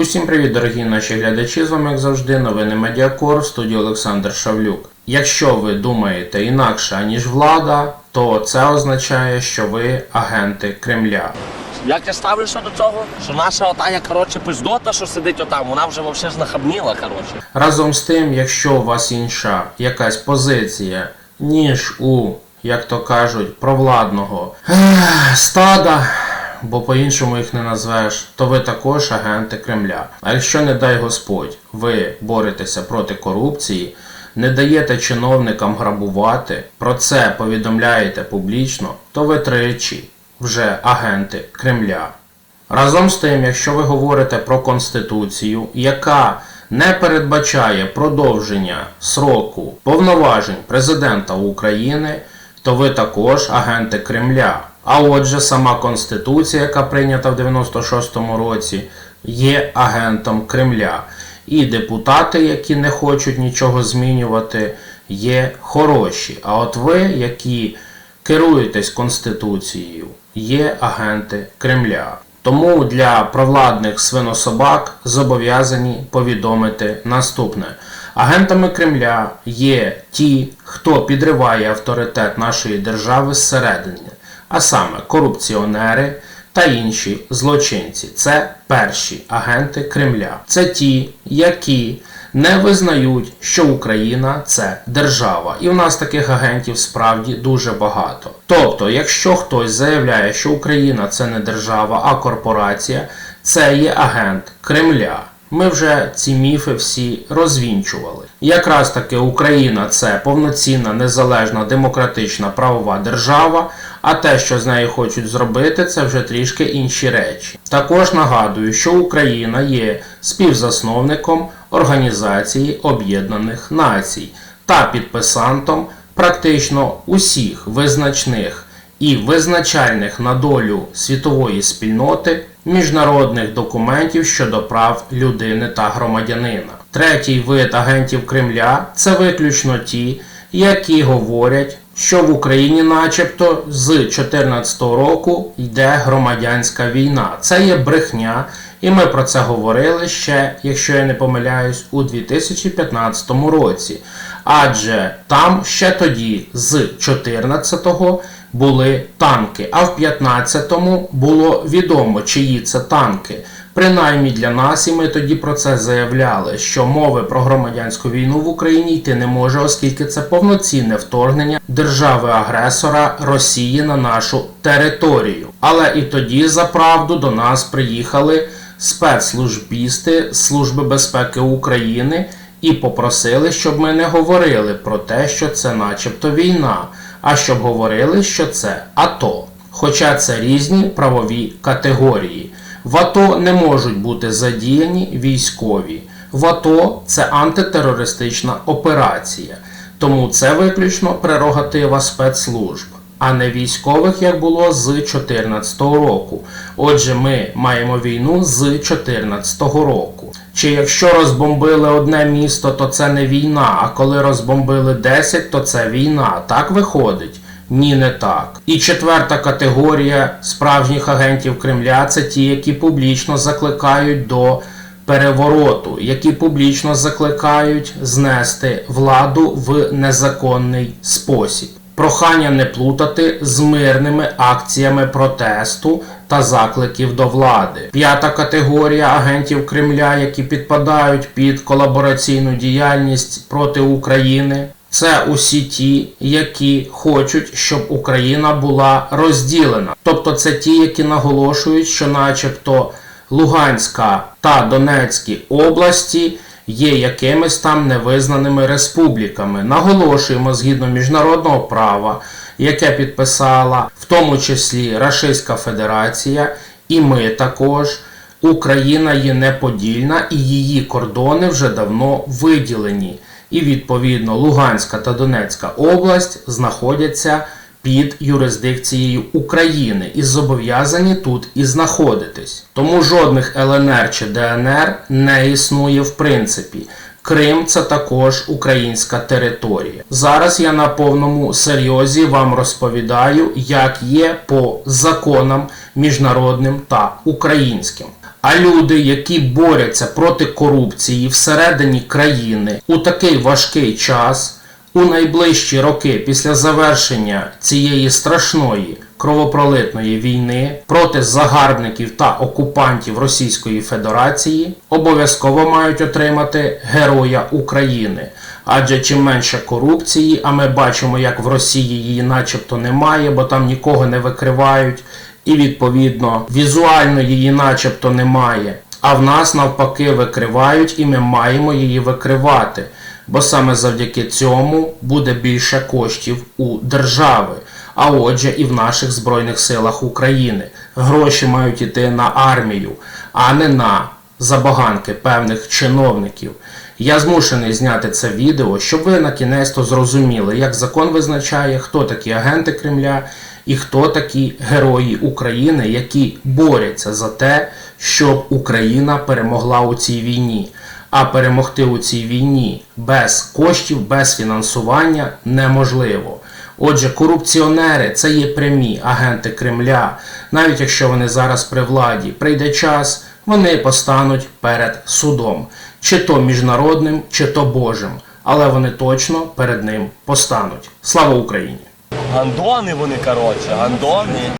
Усім привіт, дорогі наші глядачі. З вами, як завжди, новини Медіакор в студії Олександр Шавлюк. Якщо ви думаєте інакше, аніж влада, то це означає, що ви агенти Кремля. Як я ставлюся до цього? Що наша отая, коротше, пиздота, що сидить отам, вона вже вовсе знахабніла, коротше. Разом з тим, якщо у вас інша якась позиція, ніж у, як то кажуть, провладного стада, бо по-іншому їх не назвеш, то ви також агенти Кремля. А якщо, не дай Господь, ви боретеся проти корупції, не даєте чиновникам грабувати, про це повідомляєте публічно, то ви тричі вже агенти Кремля. Разом з тим, якщо ви говорите про Конституцію, яка не передбачає продовження сроку повноважень президента України, то ви також агенти Кремля. А отже, сама Конституція, яка прийнята в 96-му році, є агентом Кремля. І депутати, які не хочуть нічого змінювати, є хороші. А от ви, які керуєтесь Конституцією, є агенти Кремля. Тому для провладних свинособак зобов'язані повідомити наступне. Агентами Кремля є ті, хто підриває авторитет нашої держави зсередини, а саме корупціонери та інші злочинці. Це перші агенти Кремля. Це ті, які не визнають, що Україна це держава, і в нас таких агентів справді дуже багато. Тобто, якщо хтось заявляє, що Україна це не держава, а корпорація, це є агент Кремля. Ми вже ці міфи всі розвінчували. Якраз таки Україна це повноцінна, незалежна, демократична правова держава, а те, що з нею хочуть зробити, це вже трішки інші речі. Також нагадую, що Україна є співзасновником Організації Об'єднаних Націй та підписантом практично усіх визначних і визначальних на долю світової спільноти міжнародних документів щодо прав людини та громадянина. Третій вид агентів Кремля це виключно ті, які говорять, що в Україні, начебто, з 2014 року йде громадянська війна. Це є брехня, і ми про це говорили ще, якщо я не помиляюсь, у 2015 році. Адже там ще тоді, з 14-го, були танки, а в 15-му було відомо, чиї це танки. Принаймні для нас, і ми тоді про це заявляли, що мови про громадянську війну в Україні йти не може, оскільки це повноцінне вторгнення держави-агресора Росії на нашу територію. Але і тоді за правду до нас приїхали спецслужбісти Служби безпеки України і попросили, щоб ми не говорили про те, що це начебто війна, а щоб говорили, що це АТО. Хоча це різні правові категорії. В АТО не можуть бути задіяні військові. В АТО це антитерористична операція, тому це виключно прерогатива спецслужб, а не військових, як було з 2014 року. Отже, ми маємо війну з 2014 року. Чи якщо розбомбили одне місто, то це не війна, а коли розбомбили 10, то це війна. Так виходить? Ні, не так. І четверта категорія справжніх агентів Кремля це ті, які публічно закликають до перевороту, які публічно закликають знести владу в незаконний спосіб. Прохання не плутати з мирними акціями протесту та закликів до влади. П'ята категорія агентів Кремля, які підпадають під колабораційну діяльність проти України. Це усі ті, які хочуть, щоб Україна була розділена. Тобто це ті, які наголошують, що начебто Луганська та Донецькі області є якимись там невизнаними республіками. Наголошуємо згідно міжнародного права, яке підписала в тому числі Рашистська Федерація, і ми також. Україна є неподільна і її кордони вже давно виділені. І відповідно Луганська та Донецька область знаходяться під юрисдикцією України і зобов'язані тут і знаходитись. Тому жодних ЛНР чи ДНР не існує в принципі. Крим це також українська територія. Зараз я на повному серйозі вам розповідаю, як є по законам міжнародним та українським. А люди, які борються проти корупції всередині країни у такий важкий час, у найближчі роки після завершення цієї страшної кровопролитної війни проти загарбників та окупантів Російської Федерації, обов'язково мають отримати Героя України. Адже чим менше корупції, а ми бачимо, як в Росії її начебто немає, бо там нікого не викривають, і відповідно візуально її начебто немає. А в нас навпаки викривають, і ми маємо її викривати. Бо саме завдяки цьому буде більше коштів у держави, а отже, і в наших Збройних силах України. Гроші мають йти на армію, а не на забаганки певних чиновників. Я змушений зняти це відео, щоб ви на кінець то зрозуміли, як закон визначає, хто такі агенти Кремля і хто такі герої України, які борються за те, щоб Україна перемогла у цій війні. А перемогти у цій війні без коштів, без фінансування неможливо. Отже, корупціонери це є прямі агенти Кремля. Навіть якщо вони зараз при владі, прийде час, вони постануть перед судом, чи то міжнародним, чи то Божим. Але вони точно перед ним постануть. Слава Україні! Гандони вони, коротше, гандони.